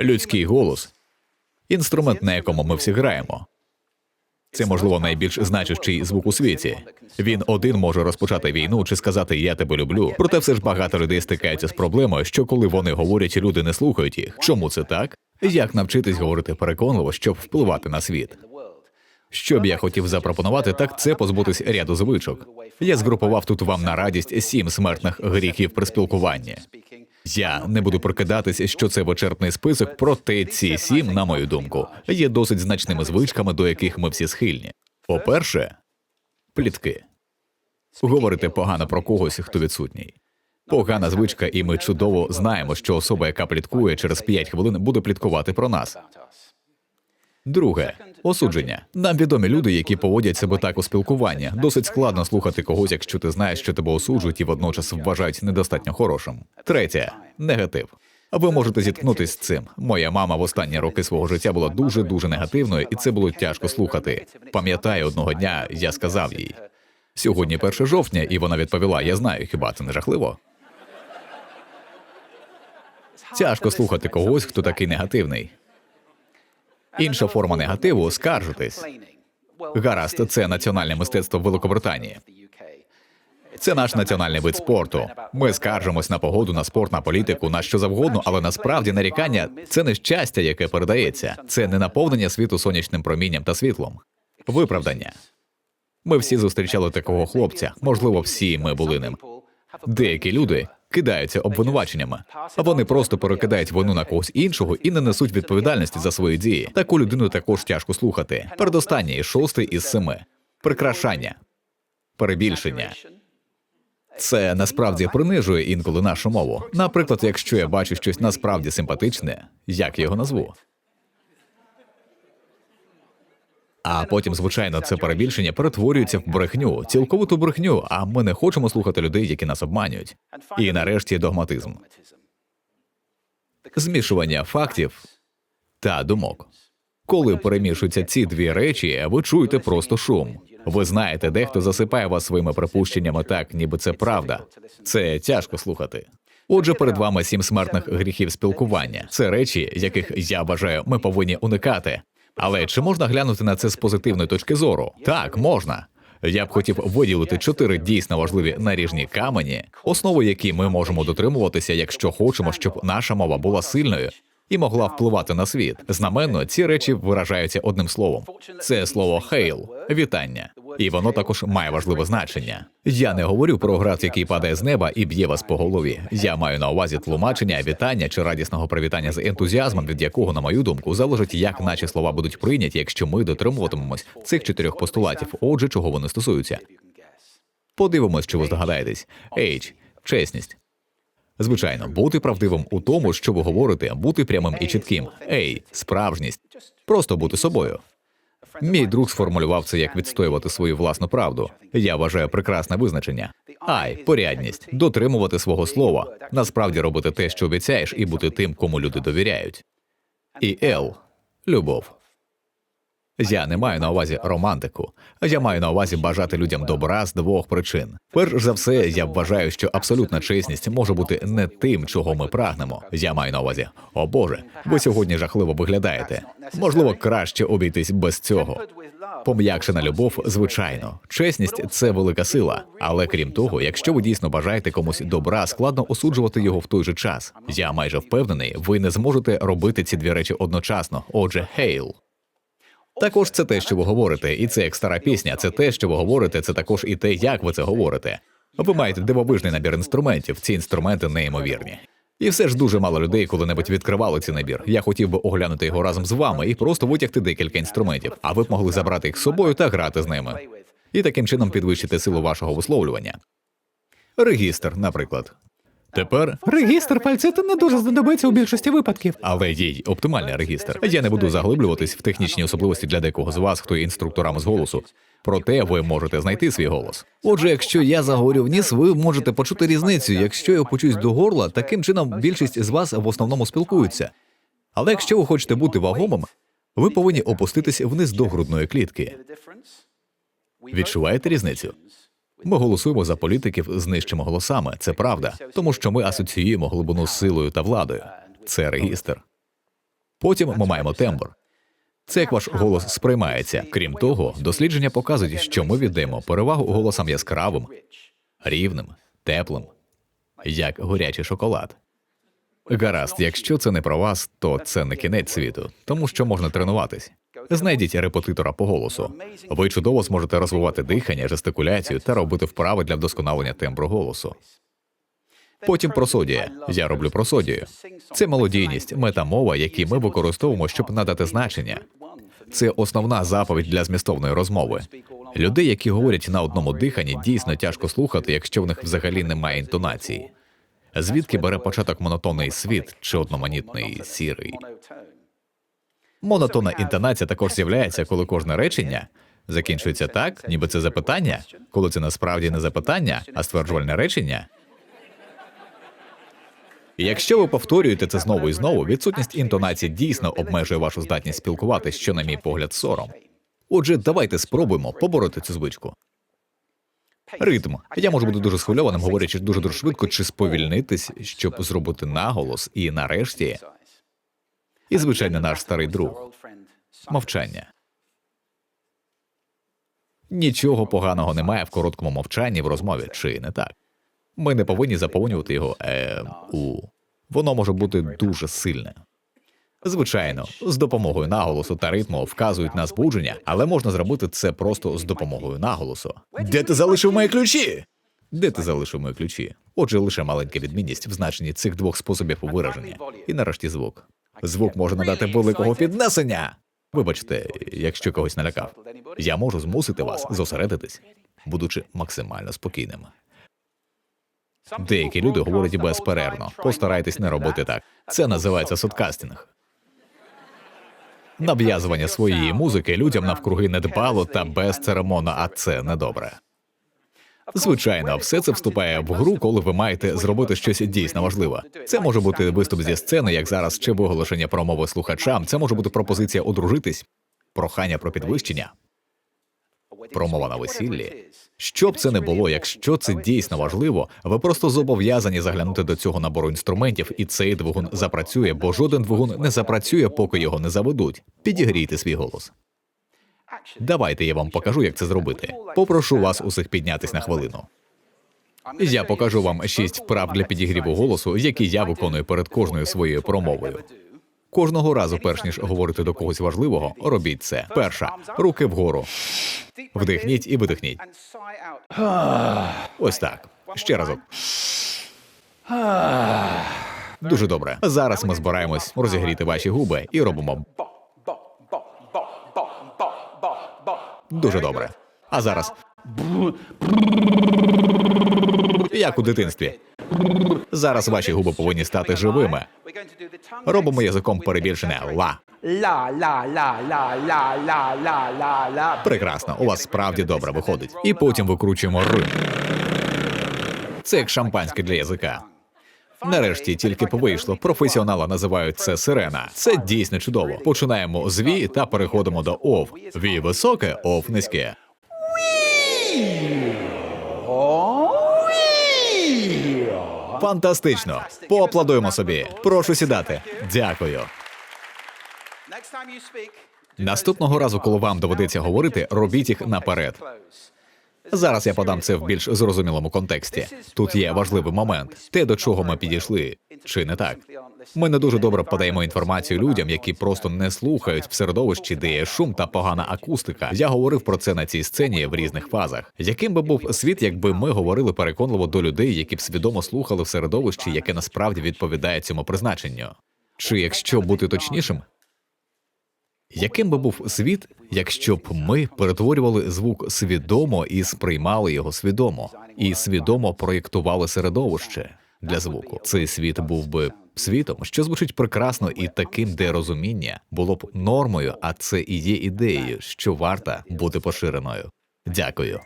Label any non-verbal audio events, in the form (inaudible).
Людський голос інструмент, на якому ми всі граємо. Це, можливо, найбільш значущий звук у світі. Він один може розпочати війну чи сказати Я тебе люблю. Проте все ж багато людей стикаються з проблемою, що коли вони говорять, люди не слухають їх. Чому це так? Як навчитись говорити переконливо, щоб впливати на світ? Що б я хотів запропонувати, так це позбутись ряду звичок. Я згрупував тут вам на радість сім смертних гріхів при спілкуванні. Я не буду прокидатись, що це вичерпний список, проте ці сім, на мою думку, є досить значними звичками, до яких ми всі схильні. По-перше, плітки. Говорити погано про когось, хто відсутній. Погана звичка, і ми чудово знаємо, що особа, яка пліткує через 5 хвилин, буде пліткувати про нас. Друге осудження. Нам відомі люди, які поводять себе так у спілкуванні. Досить складно слухати когось, якщо ти знаєш, що тебе осуджують і водночас вважають недостатньо хорошим. Третє негатив. Ви можете зіткнутися з цим. Моя мама в останні роки свого життя була дуже дуже негативною, і це було тяжко слухати. Пам'ятаю, одного дня я сказав їй: сьогодні 1 жовтня, і вона відповіла: Я знаю, хіба це не жахливо? Тяжко слухати когось, хто такий негативний. Інша форма негативу скаржитись. Гаразд, це національне мистецтво Великобританії. Це наш національний вид спорту. Ми скаржимось на погоду, на спорт, на політику, на що завгодно, але насправді нарікання це не щастя, яке передається, це не наповнення світу сонячним промінням та світлом. Виправдання. Ми всі зустрічали такого хлопця. Можливо, всі ми були ним. Деякі люди кидаються обвинуваченнями, вони просто перекидають вину на когось іншого і не несуть відповідальності за свої дії. Таку людину також тяжко слухати. Передостаннє шостий із семи прикрашання, перебільшення. Це насправді принижує інколи нашу мову. Наприклад, якщо я бачу щось насправді симпатичне, як я його назву? А потім, звичайно, це перебільшення перетворюється в брехню, цілковиту брехню. А ми не хочемо слухати людей, які нас обманюють. І нарешті догматизм, змішування фактів та думок. Коли перемішуються ці дві речі, ви чуєте просто шум. Ви знаєте, дехто засипає вас своїми припущеннями так, ніби це правда. Це тяжко слухати. Отже, перед вами сім смертних гріхів спілкування. Це речі, яких я вважаю, ми повинні уникати. Але чи можна глянути на це з позитивної точки зору? Так, можна. Я б хотів виділити чотири дійсно важливі наріжні камені, основу які ми можемо дотримуватися, якщо хочемо, щоб наша мова була сильною і могла впливати на світ. Знаменно ці речі виражаються одним словом. Це слово хейл вітання, і воно також має важливе значення. Я не говорю про град, який падає з неба і б'є вас по голові. Я маю на увазі тлумачення, вітання чи радісного привітання з ентузіазмом, від якого, на мою думку, залежить, як наші слова будуть прийняті, якщо ми дотримуватимемось цих чотирьох постулатів. Отже, чого вони стосуються. Подивимось, чи ви здогадаєтесь. H – чесність. Звичайно, бути правдивим у тому, що ви говорите, бути прямим і чітким. Ей, справжність, просто бути собою. Мій друг сформулював це як відстоювати свою власну правду. Я вважаю прекрасне визначення. Ай, порядність, дотримувати свого слова, насправді робити те, що обіцяєш, і бути тим, кому люди довіряють. І Л любов. Я не маю на увазі романтику, я маю на увазі бажати людям добра з двох причин. Перш за все, я вважаю, що абсолютна чесність може бути не тим, чого ми прагнемо. Я маю на увазі, о Боже, ви сьогодні жахливо виглядаєте. Можливо, краще обійтись без цього. Пом'якшена любов, звичайно, чесність це велика сила. Але крім того, якщо ви дійсно бажаєте комусь добра, складно осуджувати його в той же час. Я майже впевнений, ви не зможете робити ці дві речі одночасно. Отже, хейл. Також це те, що ви говорите, і це як стара пісня. Це те, що ви говорите, це також і те, як ви це говорите. Ви маєте дивовижний набір інструментів. Ці інструменти неймовірні. І все ж дуже мало людей коли-небудь відкривали цей набір. Я хотів би оглянути його разом з вами і просто витягти декілька інструментів, а ви б могли забрати їх з собою та грати з ними. І таким чином підвищити силу вашого висловлювання. Регістр, наприклад. Тепер Регістр фальцету не дуже знадобиться у більшості випадків. але є й оптимальний регістр. Я не буду заглиблюватись в технічні особливості для декого з вас, хто є інструкторами з голосу. Проте ви можете знайти свій голос. Отже, якщо я заговорю вніс, ви можете почути різницю. Якщо я почусь до горла, таким чином більшість з вас в основному спілкуються. Але якщо ви хочете бути вагомим, ви повинні опуститись вниз до грудної клітки. Відчуваєте різницю? Ми голосуємо за політиків з нижчими голосами. Це правда, тому що ми асоціюємо глибину з силою та владою. Це регістр. Потім ми маємо тембр. Це як ваш голос сприймається. Крім того, дослідження показують, що ми віддаємо перевагу голосам яскравим, рівним, теплим, як горячий шоколад. Гаразд, якщо це не про вас, то це не кінець світу, тому що можна тренуватись. Знайдіть репетитора по голосу. Ви чудово зможете розвивати дихання, жестикуляцію та робити вправи для вдосконалення тембру голосу. Потім просодія. Я роблю просодію. Це мелодійність, метамова, які ми використовуємо, щоб надати значення. Це основна заповідь для змістовної розмови. Людей, які говорять на одному диханні, дійсно тяжко слухати, якщо в них взагалі немає інтонації. Звідки бере початок монотонний світ чи одноманітний сірий? Монотонна інтонація також з'являється, коли кожне речення закінчується так, ніби це запитання, коли це насправді не запитання, а стверджувальне речення. І Якщо ви повторюєте це знову і знову, відсутність інтонації дійсно обмежує вашу здатність спілкуватись, що, на мій погляд, сором. Отже, давайте спробуємо побороти цю звичку. Ритм. Я можу бути дуже схвильованим, говорячи дуже дуже швидко, чи сповільнитись, щоб зробити наголос, і нарешті, і звичайно, наш старий друг мовчання. Нічого поганого немає в короткому мовчанні в розмові, чи не так? Ми не повинні заповнювати його е, у. Воно може бути дуже сильне. Звичайно, з допомогою наголосу та ритму вказують на збудження, але можна зробити це просто з допомогою наголосу. Де ти залишив мої ключі? Де ти залишив мої ключі? Отже, лише маленька відмінність в значенні цих двох способів вираження. І нарешті звук. Звук може надати великого піднесення. Вибачте, якщо когось налякав. Я можу змусити вас зосередитись, будучи максимально спокійним. Деякі люди говорять безперервно. Постарайтесь не робити так. Це називається соткастинг. Нав'язування своєї музики людям навкруги недбало та безцеремонно, а це недобре. Звичайно, все це вступає в гру, коли ви маєте зробити щось дійсно важливе. Це може бути виступ зі сцени, як зараз, чи виголошення промови слухачам. Це може бути пропозиція одружитись, прохання про підвищення, промова на весіллі. Що б це не було, якщо це дійсно важливо, ви просто зобов'язані заглянути до цього набору інструментів, і цей двигун запрацює, бо жоден двигун не запрацює, поки його не заведуть. Підігрійте свій голос. Давайте я вам покажу, як це зробити. Попрошу вас усіх піднятись на хвилину. Я покажу вам шість вправ для підігріву голосу, які я виконую перед кожною своєю промовою. Кожного разу, перш ніж говорити до когось важливого, робіть це. Перша руки вгору. Вдихніть і видихніть. (sighs) Ось так. Ще разок. (sighs) Дуже добре. Зараз ми збираємось розігріти ваші губи і робимо дуже добре. А зараз. Як у дитинстві. Зараз ваші губи повинні стати живими. Робимо язиком перебільшене ла. La. Прекрасно, у вас справді добре виходить. І потім викручуємо р. Це як шампанське для язика. Нарешті тільки вийшло. Професіонали називають це сирена. Це дійсно чудово. Починаємо з ві та переходимо до ов. Ві високе, ов низьке. Фантастично. Поаплодуємо собі. Прошу сідати. Дякую. Наступного разу, коли вам доведеться говорити, робіть їх наперед. Зараз я подам це в більш зрозумілому контексті. Тут є важливий момент, те, до чого ми підійшли, чи не так? Ми не дуже добре подаємо інформацію людям, які просто не слухають в середовищі, де є шум та погана акустика. Я говорив про це на цій сцені в різних фазах. Яким би був світ, якби ми говорили переконливо до людей, які б свідомо слухали в середовищі, яке насправді відповідає цьому призначенню? Чи якщо бути точнішим, яким би був світ, якщо б ми перетворювали звук свідомо і сприймали його свідомо, і свідомо проєктували середовище для звуку? Цей світ був би світом, що звучить прекрасно і таким, де розуміння було б нормою, а це і є ідеєю, що варта бути поширеною. Дякую.